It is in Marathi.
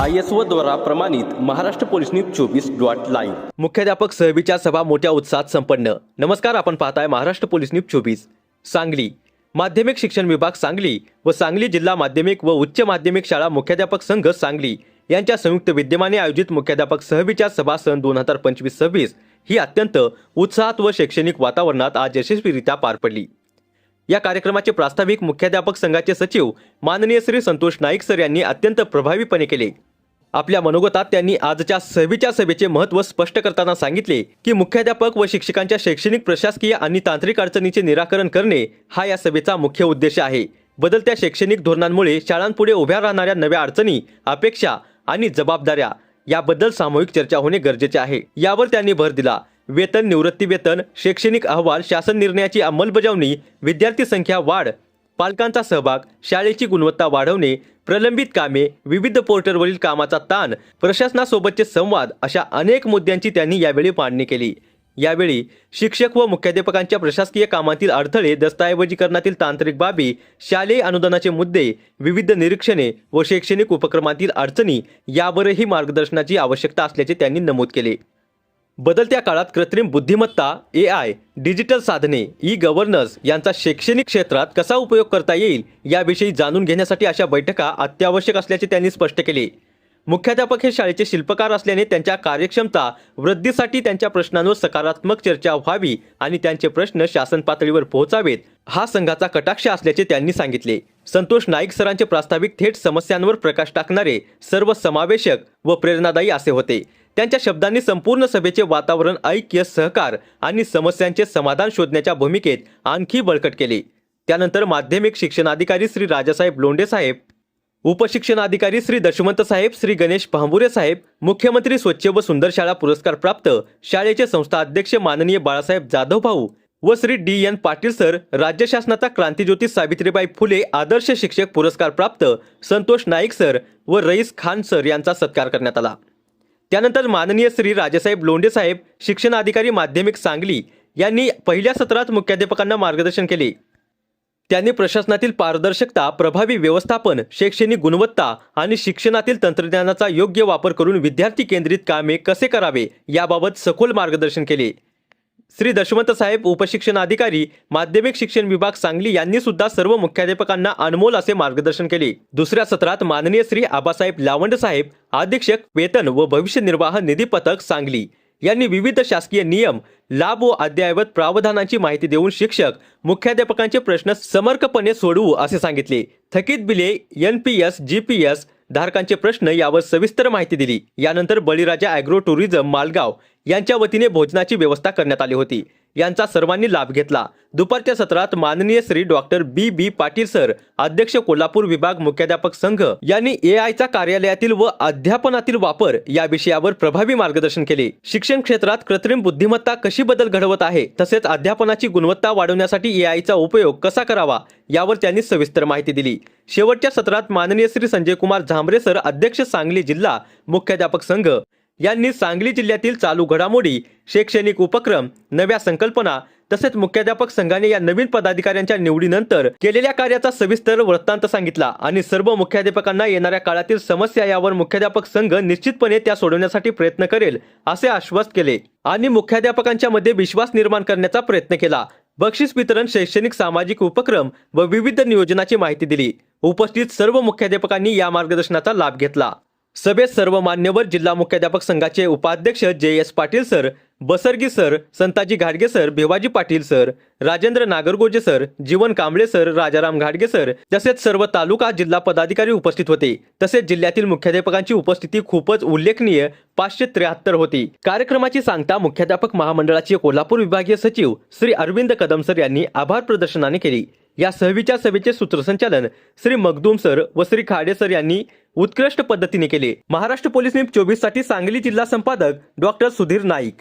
आय एस ओ द्वारा प्रमाणित महाराष्ट्र पोलीस न्यूज चोवीस डॉट लाईव्ह. मुख्याध्यापक सहबीच्या सभा मोठ्या उत्साहात संपन्न. नमस्कार आपण पाहताय महाराष्ट्र पोलीस न्यूज चोवीस. सांगली. माध्यमिक शिक्षण विभाग सांगली व सांगली जिल्हा माध्यमिक व उच्च माध्यमिक शाळा मुख्याध्यापक संघ सांगली यांच्या संयुक्त विद्यमाने आयोजित मुख्याध्यापक सहबीच्या सभा सन दोन हजार पंचवीस सव्वीस ही अत्यंत उत्साहात व शैक्षणिक वातावरणात आज यशस्वीरित्या पार पडली. या कार्यक्रमाचे प्रास्ताविक मुख्याध्यापक संघाचे सचिव माननीय श्री संतोष नाईक सर यांनी अत्यंत प्रभावीपणे केले. आपल्या मनोगतात त्यांनी आजच्या सभेच्या सभेचे महत्त्व स्पष्ट करताना सांगितले की मुख्याध्यापक व शिक्षकांच्या शैक्षणिक प्रशासकीय आणि तांत्रिक अडचणीचे निराकरण करणे हा या सभेचा मुख्य उद्देश आहे. बदलत्या शैक्षणिक धोरणांमुळे शाळांपुढे उभ्या राहणाऱ्या नव्या अडचणी अपेक्षा आणि जबाबदाऱ्या याबद्दल सामूहिक चर्चा होणे गरजेचे आहे. यावर त्यांनी भर दिला. वेतन निवृत्ती वेतन शैक्षणिक अहवाल शासन निर्णयाची अंमलबजावणी विद्यार्थी संख्या वाढ पालकांचा सहभाग शाळेची गुणवत्ता वाढवणे प्रलंबित कामे विविध पोर्टलवरील कामाचा ताण प्रशासनासोबतचे संवाद अशा अनेक मुद्द्यांची त्यांनी यावेळी मांडणी केली. यावेळी शिक्षक व मुख्याध्यापकांच्या प्रशासकीय कामातील अडथळे दस्तऐवजीकरणातील तांत्रिक बाबी शालेय अनुदानाचे मुद्दे विविध निरीक्षणे व शैक्षणिक उपक्रमातील अडचणी यावरही मार्गदर्शनाची आवश्यकता असल्याचे त्यांनी नमूद केले. बदलत्या काळात कृत्रिम बुद्धिमत्ता ए आय डिजिटल साधने ई गव्हर्नन्स यांचा शैक्षणिक क्षेत्रात कसा उपयोग करता येईल याविषयी जाणून घेण्यासाठी अशा बैठका अत्यावश्यक असल्याचे त्यांनी स्पष्ट केले. मुख्याध्यापक हे शाळेचे शिल्पकार असल्याने त्यांच्या कार्यक्षमता वृद्धीसाठी त्यांच्या प्रश्नांवर सकारात्मक चर्चा व्हावी आणि त्यांचे प्रश्न शासन पातळीवर पोहोचावेत हा संघाचा कटाक्ष असल्याचे त्यांनी सांगितले. संतोष नाईक सरांचे प्रास्ताविक थेट समस्यांवर प्रकाश टाकणारे सर्व समावेशक व प्रेरणादायी असे होते. त्यांच्या शब्दांनी संपूर्ण सभेचे वातावरण ऐक्य सहकार आणि समस्यांचे समाधान शोधण्याच्या भूमिकेत आणखी बळकट केले. त्यानंतर माध्यमिक शिक्षणाधिकारी श्री राजासाहेब लोंढे साहेब उपशिक्षणाधिकारी श्री दशवंत साहेब श्री गणेश भांबुरे साहेब मुख्यमंत्री स्वच्छ व सुंदर शाळा पुरस्कार प्राप्त शाळेचे संस्था अध्यक्ष माननीय बाळासाहेब जाधव भाऊ व Shri D N Patil sir राज्य शासनाचा क्रांतीज्योती सावित्रीबाई फुले आदर्श शिक्षक पुरस्कार प्राप्त संतोष नाईक सर व रईस खान सर यांचा सत्कार करण्यात आला. त्यानंतर माननीय श्री राजासाहेब लोंडेसाहेब शिक्षणाधिकारी शिक्षण अधिकारी माध्यमिक सांगली यांनी पहिल्या सत्रात मुख्याध्यापकांना मार्गदर्शन केले. त्यांनी प्रशासनातील पारदर्शकता प्रभावी व्यवस्थापन शैक्षणिक गुणवत्ता आणि शिक्षणातील तंत्रज्ञानाचा योग्य वापर करून विद्यार्थी केंद्रित कामे कसे करावे याबाबत सखोल मार्गदर्शन केले. श्री दशवंत साहेब उपशिक्षण अधिकारी माध्यमिक शिक्षण विभाग सांगली यांनी सुद्धा सर्व मुख्याध्यापकांना अनमोल असे मार्गदर्शन केले. दुसऱ्या सत्रात माननीय श्री आबासाहेब लावंड साहेब अधीक्षक वेतन व भविष्य निर्वाह निधी पथक सांगली यांनी विविध शासकीय नियम लाभ व अद्ययावत प्रावधानांची माहिती देऊन शिक्षक मुख्याध्यापकांचे प्रश्न समर्पकपणे सोडवू असे सांगितले. थकीत बिले N P S G P S धारकांचे प्रश्न यावर सविस्तर माहिती दिली. यानंतर बळीराजा अॅग्रो टुरिझम मालगाव यांच्या वतीने भोजनाची व्यवस्था करण्यात आली होती. यांचा सर्वांनी लाभ घेतला. दुपारच्या सत्रात माननीय Shri doctor B. B. Patil sir अध्यक्ष कोल्हापूर विभाग मुख्याध्यापक संघ यांनी ए आयचा कार्यालयातील व अध्यापनातील वापर या विषयावर प्रभावी मार्गदर्शन केले. शिक्षण क्षेत्रात कृत्रिम बुद्धिमत्ता कशी बदल घडवत आहे तसेच अध्यापनाची गुणवत्ता वाढवण्यासाठी ए आयचा उपयोग कसा करावा यावर त्यांनी सविस्तर माहिती दिली. शेवटच्या सत्रात माननीय श्री संजय कुमार झांबरे सर अध्यक्ष सांगली जिल्हा मुख्याध्यापक संघ यांनी सांगली जिल्ह्यातील चालू घडामोडी शैक्षणिक उपक्रम नव्या संकल्पना तसेच मुख्याध्यापक संघाने या नवीन पदाधिकाऱ्यांच्या निवडीनंतर केलेल्या कार्याचा सविस्तर वृत्तांत सांगितला आणि सर्व मुख्याध्यापकांना येणाऱ्या काळातील समस्या यावर मुख्याध्यापक संघ निश्चितपणे त्या सोडवण्यासाठी प्रयत्न करेल असे आश्वस्त केले आणि मुख्याध्यापकांच्या मध्ये विश्वास निर्माण करण्याचा प्रयत्न केला. बक्षीस वितरण शैक्षणिक सामाजिक उपक्रम व विविध नियोजनाची माहिती दिली. उपस्थित सर्व मुख्याध्यापकांनी या मार्गदर्शनाचा लाभ घेतला. सभेत सर्व मान्यवर जिल्हा मुख्याध्यापक संघाचे उपाध्यक्ष जे S Patil sir बसरगी sir Santaji घाडगे sir भेवाजी Patil sir Rajendra Nagargoje sir जीवन कांबळे सर राजाराम घाडगे सर तसेच सर्व तालुका जिल्हा पदाधिकारी उपस्थित होते. तसेच जिल्ह्यातील मुख्याध्यापकांची उपस्थिती खूपच उल्लेखनीय पाचशे त्र्याहत्तर होती. कार्यक्रमाची सांगता मुख्याध्यापक महामंडळाचे कोल्हापूर विभागीय सचिव श्री अरविंद कदम सर यांनी आभार प्रदर्शनाने केली. या सहवीच्या सभेचे सूत्रसंचालन श्री मगदूम सर व श्री खाडे सर यांनी उत्कृष्ट पद्धतीने केले. महाराष्ट्र पोलीस न्यूज चोवीससाठी सांगली जिल्हा संपादक डॉक्टर सुधीर नाईक.